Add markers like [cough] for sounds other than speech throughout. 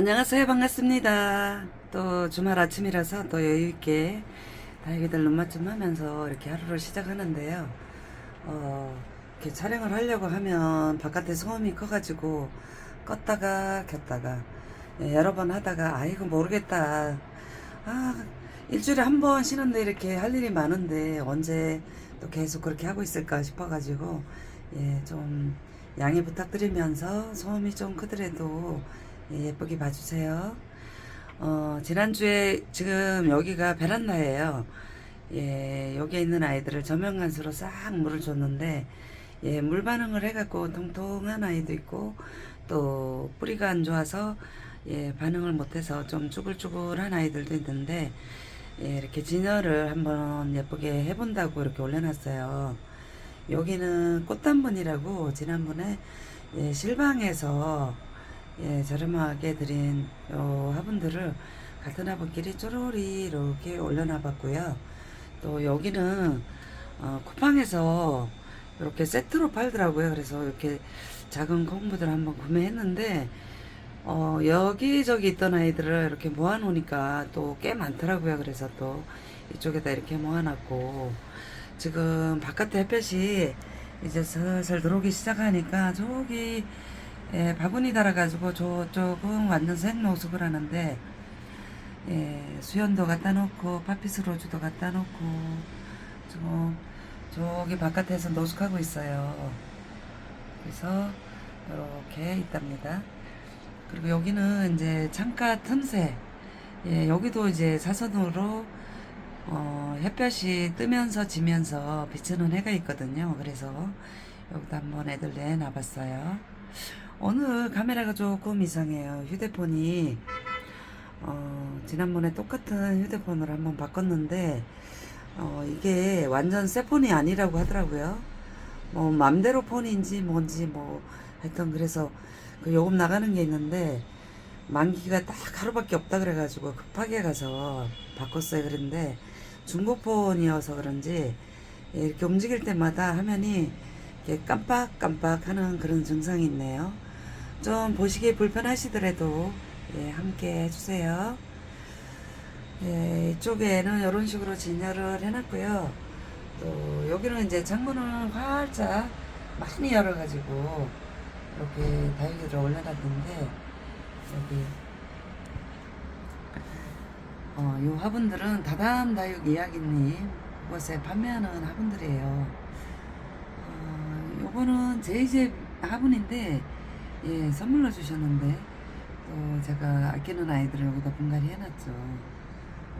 안녕하세요. 반갑습니다. 또 주말 아침이라서 또 여유있게 다육이들 눈맞 좀 하면서 이렇게 하루를 시작하는데요. 어, 이렇게 촬영을 하려고 하면 바깥에 소음이 커가지고 껐다가 켰다가 예, 여러 번 하다가 아이고 모르겠다. 아, 일주일에 한 번 쉬는데 이렇게 할 일이 많은데 언제 또 계속 그렇게 하고 있을까 싶어가지고 예, 좀 양해 부탁드리면서 소음이 좀 크더라도 예, 예쁘게 봐주세요. 어, 지난주에 지금 여기가 베란다예요. 예, 여기에 있는 아이들을 저명간수로 싹 물을 줬는데, 예, 물 반응을 해갖고 통통한 아이도 있고, 또 뿌리가 안 좋아서, 예, 반응을 못해서 좀 쭈글쭈글한 아이들도 있는데, 예, 이렇게 진열을 한번 예쁘게 해본다고 이렇게 올려놨어요. 여기는 꽃단분이라고 지난번에 예, 실방에서 예, 저렴하게 드린 요 화분들을 같은 화분끼리 쪼로리 이렇게 올려놔 봤고요. 또 여기는 어, 쿠팡에서 이렇게 세트로 팔더라고요. 그래서 이렇게 작은 콩부들 한번 구매했는데 어, 여기저기 있던 아이들을 이렇게 모아놓으니까 또 꽤 많더라고요. 그래서 또 이쪽에다 이렇게 모아놨고 지금 바깥에 햇볕이 이제 슬슬 들어오기 시작하니까 저기 예, 바구니 달아가지고 저쪽은 완전 생 노숙을 하는데 예, 수연도 갖다 놓고 파피스 로즈도 갖다 놓고 지금 저기 바깥에서 노숙하고 있어요. 그래서 이렇게 있답니다. 그리고 여기는 이제 창가 틈새 예, 여기도 이제 사선으로 어, 햇볕이 뜨면서 지면서 비치는 해가 있거든요. 그래서 여기다 한번 애들 내놔봤어요. 오늘 카메라가 조금 이상해요. 휴대폰이 어, 지난번에 똑같은 휴대폰으로 한번 바꿨는데 어, 이게 완전 새 폰이 아니라고 하더라고요. 뭐 맘대로 폰인지 뭔지 뭐 하여튼 그래서 그 요금 나가는 게 있는데 만기가 딱 하루밖에 없다 그래가지고 급하게 가서 바꿨어요. 그런데 중고폰이어서 그런지 이렇게 움직일 때마다 화면이 깜빡깜빡 하는 그런 증상이 있네요. 좀 보시기 불편하시더라도 예, 함께 해주세요. 예, 이쪽에는 이런 식으로 진열을 해놨고요. 또 여기는 이제 창문을 활짝 많이 열어가지고 이렇게 다육이를 올려놨는데 여기 어, 이 화분들은 다담 다육 이야기님 그곳에 판매하는 화분들이에요. 어, 요거는 제집 화분인데 예, 선물로 주셨는데 또 제가 아끼는 아이들을 여기다 분갈이 해놨죠.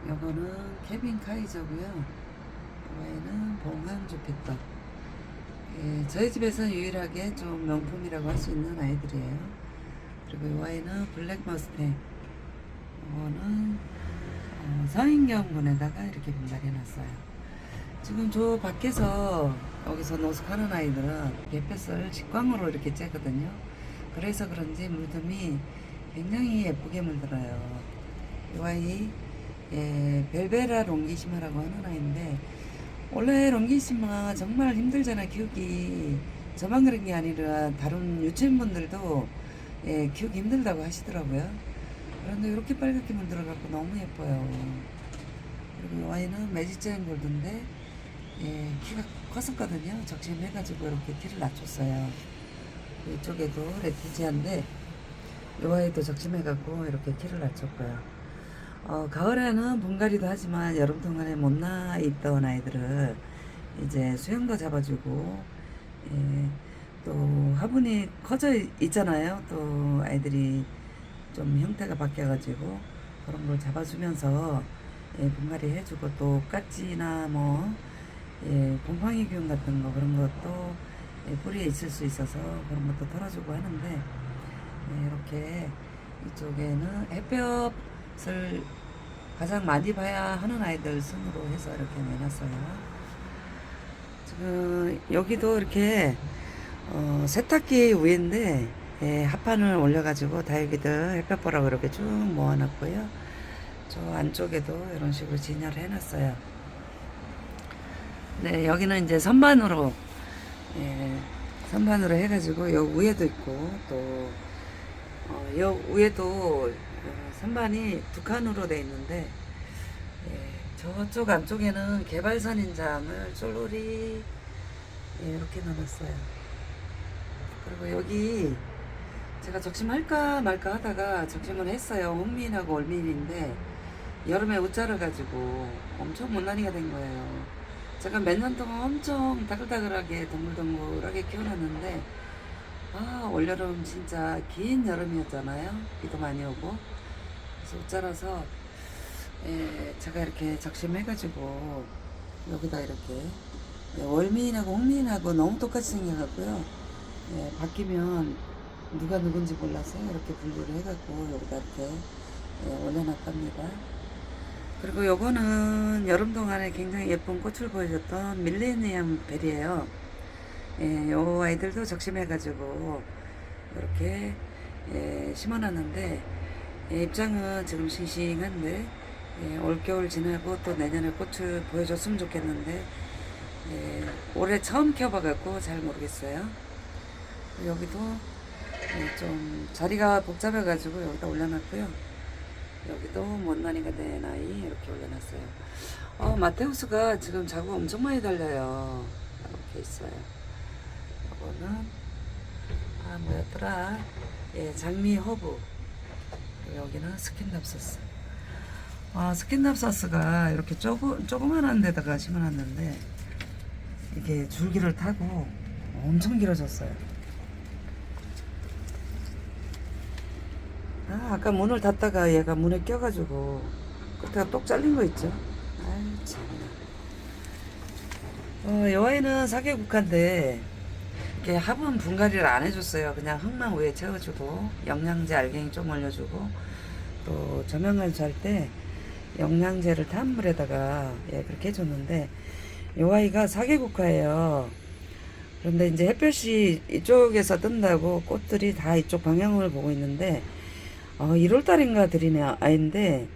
요거는 케빈 카이저고요. 이거에는 봉황 주피떡. 예, 저희 집에서 유일하게 좀 명품이라고 할 수 있는 아이들이에요. 그리고 이 아이는 블랙 머스탱. 이거는 어, 서인경 군에다가 이렇게 분갈이 해놨어요. 지금 저 밖에서 여기서 노숙하는 아이들은 햇볕을 직광으로 이렇게 쬐거든요. 그래서 그런지 물듬이 굉장히 예쁘게 물들어요. 이 아이 예, 벨베라 롱기시마라고 하는 아이인데 원래 롱기시마 정말 힘들잖아 키우기 저만 그런 게 아니라 다른 유치원분들도 예, 키우기 힘들다고 하시더라고요. 그런데 이렇게 빨갛게 물들어갖고 너무 예뻐요. 그리고 이 아이는 매직자인 골드인데 예, 키가 컸었거든요. 적심해가지고 이렇게 키를 낮췄어요. 이쪽에도 레티지아인데 이 아이도 적심해갖고 이렇게 키를 낮췄고요. 어, 가을에는 분갈이도 하지만 여름 동안에 못나 있던 아이들을 이제 수영도 잡아주고 예, 또 화분이 커져 있- 있잖아요. 또 아이들이 좀 형태가 바뀌어가지고 그런 걸 잡아주면서 예, 분갈이 해주고 또 깍지나 뭐 예, 곰팡이균 같은 거 그런 것도 예, 뿌리에 있을 수 있어서 그런 것도 털어주고 하는데 예, 이렇게 이쪽에는 햇볕을 가장 많이 봐야 하는 아이들 순으로 해서 이렇게 내놨어요. 지금 여기도 이렇게 어, 세탁기 위인데 예, 합판을 올려가지고 다육이들 햇볕 보라고 이렇게 쭉 모아놨고요. 저 안쪽에도 이런 식으로 진열을 해놨어요. 네, 여기는 이제 선반으로 예, 선반으로 해가지고 여 위에도 있고 또 어, 여 위에도 어, 선반이 두 칸으로 돼 있는데 예, 저쪽 안쪽에는 개발 선 인장을 쫄로리 예, 이렇게 넣어놨어요. 그리고 여기 제가 적심할까 말까 하다가 적심을 했어요. 홍미인하고 올미인인데 여름에 옷자를 가지고 엄청 못난이가 된 거예요. 제가 몇 년 동안 엄청 다글다글하게 동글동글하게 키워놨는데 아 올여름 진짜 긴 여름이었잖아요. 비도 많이 오고 그래서 옷자라서 예, 제가 이렇게 적심해가지고 여기다 이렇게 예, 월미인하고 홍미인하고 너무 똑같이 생겨갖고요. 예, 바뀌면 누가 누군지 몰라서 이렇게 분류를 해갖고 여기다 이렇게 예, 올려놨답니다. 그리고 요거는 여름 동안에 굉장히 예쁜 꽃을 보여줬던 밀레니엄 벨이에요. 예, 요 아이들도 적심해가지고 이렇게 예, 심어놨는데 예, 입장은 지금 싱싱한데 예, 올겨울 지나고 또 내년에 꽃을 보여줬으면 좋겠는데 예, 올해 처음 켜봐갖고 잘 모르겠어요. 여기도 예, 좀 자리가 복잡해가지고 여기다 올려놨고요. 여기도 못난이가 된 아이 이렇게 올려놨어요. 어, 마테우스가 지금 자국 엄청 많이 달려요. 이렇게 있어요. 이거는 아 뭐였더라? 예, 장미 허브. 여기는 스킨답서스. 아 스킨답서스가 이렇게 조금 조그만한 데다가 심어놨는데 이게 줄기를 타고 엄청 길어졌어요. 아, 아까 문을 닫다가 얘가 문에 껴가지고 끝에가 똑 잘린 거 있죠? 아유, 참나. 어, 요 아이는 사계국화인데 이렇게 화분 분갈이를 안 해줬어요. 그냥 흙만 위에 채워주고 영양제 알갱이 좀 올려주고 또 조명을 잘때 영양제를 탄 물에다가 예, 그렇게 해줬는데 요 아이가 사계국화예요. 그런데 이제 햇볕이 이쪽에서 뜬다고 꽃들이 다 이쪽 방향을 보고 있는데 어, 1월달인가 들인 아이인데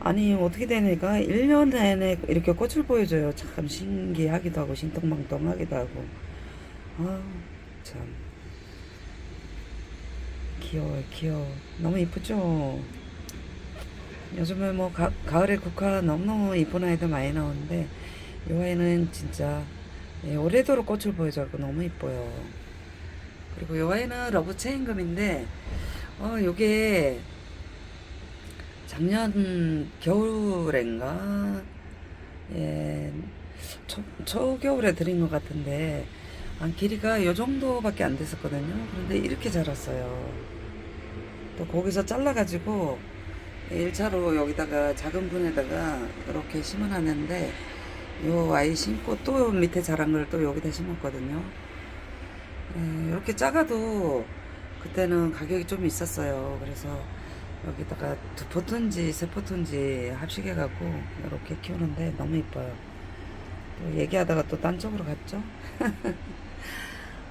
아니 어떻게 되니까 1년 내내 이렇게 꽃을 보여줘요. 참 신기하기도 하고 신통망통하기도 하고. 아 참. 귀여워요 귀여워. 너무 이쁘죠? 요즘에 뭐 가, 가을에 국화 너무너무 이쁜 아이들 많이 나오는데 이 아이는 진짜 예, 오래도록 꽃을 보여줘서 너무 이뻐요. 그리고 이 아이는 러브 체인금인데 어, 요게 작년 겨울인가 예, 초, 초겨울에 들인 것 같은데 한 길이가 요 정도밖에 안 됐었거든요. 그런데 이렇게 자랐어요. 또 거기서 잘라가지고 1차로 여기다가 작은 분에다가 이렇게 심어놨는데 요 아이 심고 또 밑에 자란 걸 또 여기다 심었거든요. 예, 이렇게 작아도 그때는 가격이 좀 있었어요. 그래서 여기다가 두 포트인지 세 포트인지 합식해갖고 이렇게 키우는데 너무 이뻐요. 또 얘기하다가 또 딴 쪽으로 갔죠. [laughs]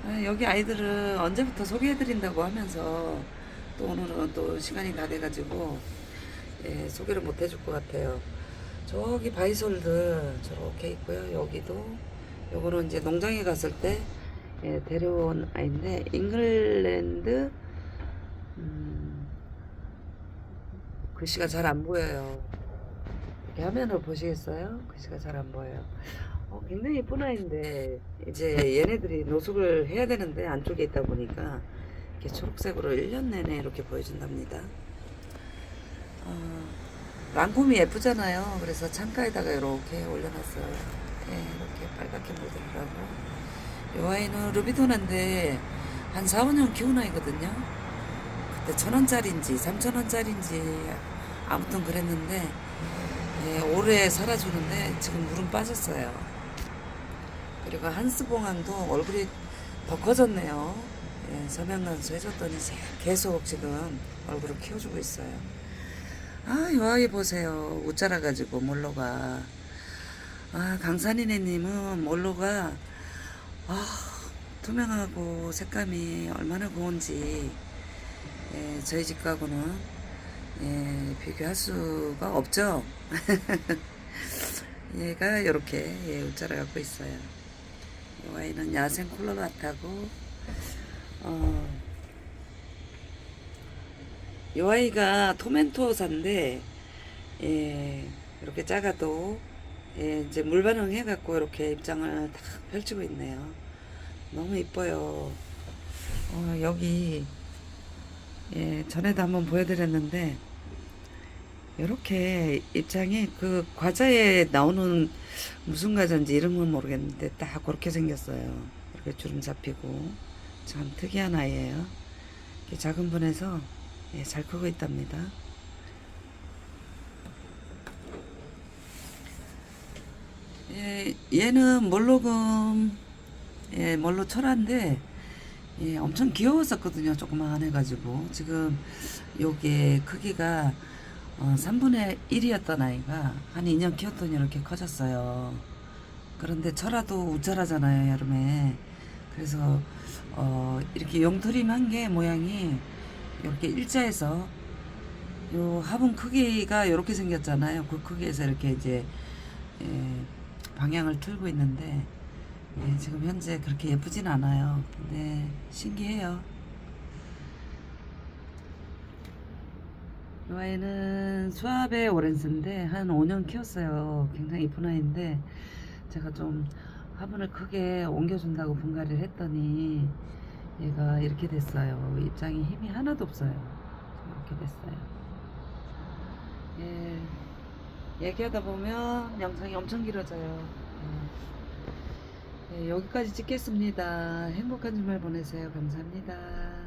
아, 여기 아이들은 언제부터 소개해드린다고 하면서 또 오늘은 또 시간이 다 돼가지고 예, 소개를 못 해줄 것 같아요. 저기 바이솔들 저렇게 있고요. 여기도 요거는 이제 농장에 갔을 때 예, 데려온 아이인데 잉글랜드 음, 글씨가 잘 안 보여요. 이렇게 화면을 보시겠어요? 글씨가 잘 안 보여요. 어, 굉장히 예쁜 아이인데 이제 얘네들이 노숙을 해야 되는데 안쪽에 있다 보니까 이렇게 초록색으로 1년 내내 이렇게 보여준답니다. 어, 랑콤이 예쁘잖아요. 그래서 창가에다가 이렇게 올려놨어요. 예, 이렇게 빨갛게 물들더라고. 이 아이는 루비도나인데 한 4, 5년 키운 아이거든요. 그때 천 원짜리인지 삼천 원짜리인지 아무튼 그랬는데 예, 오래 살아주는데 지금 물은 빠졌어요. 그리고 한스봉항도 얼굴이 더 커졌네요. 예, 서명간수 해줬더니 계속 지금 얼굴을 키워주고 있어요. 아, 이 아이 보세요. 옷 자라가지고 몰로가. 아, 강산이네님은 몰로가 아, 투명하고 색감이 얼마나 고운지 예, 저희 집하고는 예, 비교할 수가 없죠. [laughs] 얘가 이렇게 예, 웃자라 갖고 있어요. 이 아이는 야생 콜로라타고 어, 이 아이가 토멘토사인데 예, 이렇게 작아도 예, 이제 물 반응해 갖고 이렇게 입장을 딱 펼치고 있네요. 너무 이뻐요. 어, 여기 예, 전에도 한번 보여드렸는데 이렇게 입장이 그 과자에 나오는 무슨 과자인지 이름은 모르겠는데 딱 그렇게 생겼어요. 이렇게 주름 잡히고 참 특이한 아이예요. 작은 분에서 예, 잘 크고 있답니다. 예, 얘는 몰로금 예, 몰로 철화인데 예, 엄청 귀여웠었거든요. 조그만 해가지고 지금 요게 크기가 어, 3분의 1이었던 아이가 한 2년 키웠더니 이렇게 커졌어요. 그런데 철화도 우철하잖아요 여름에. 그래서 어, 이렇게 용트림한 게 모양이 이렇게 일자에서 요 화분 크기가 이렇게 생겼잖아요. 그 크기에서 이렇게 이제 예, 방향을 틀고 있는데 예, 지금 현재 그렇게 예쁘진 않아요. 근데 신기해요. 이 아이는 수압의 오렌스인데 한 5년 키웠어요. 굉장히 이쁜 아이인데 제가 좀 화분을 크게 옮겨준다고 분갈이를 했더니 얘가 이렇게 됐어요. 입장이 힘이 하나도 없어요. 이렇게 됐어요. 예, 얘기하다 보면 영상이 엄청 길어져요. 예. 예, 여기까지 찍겠습니다. 행복한 주말 보내세요. 감사합니다.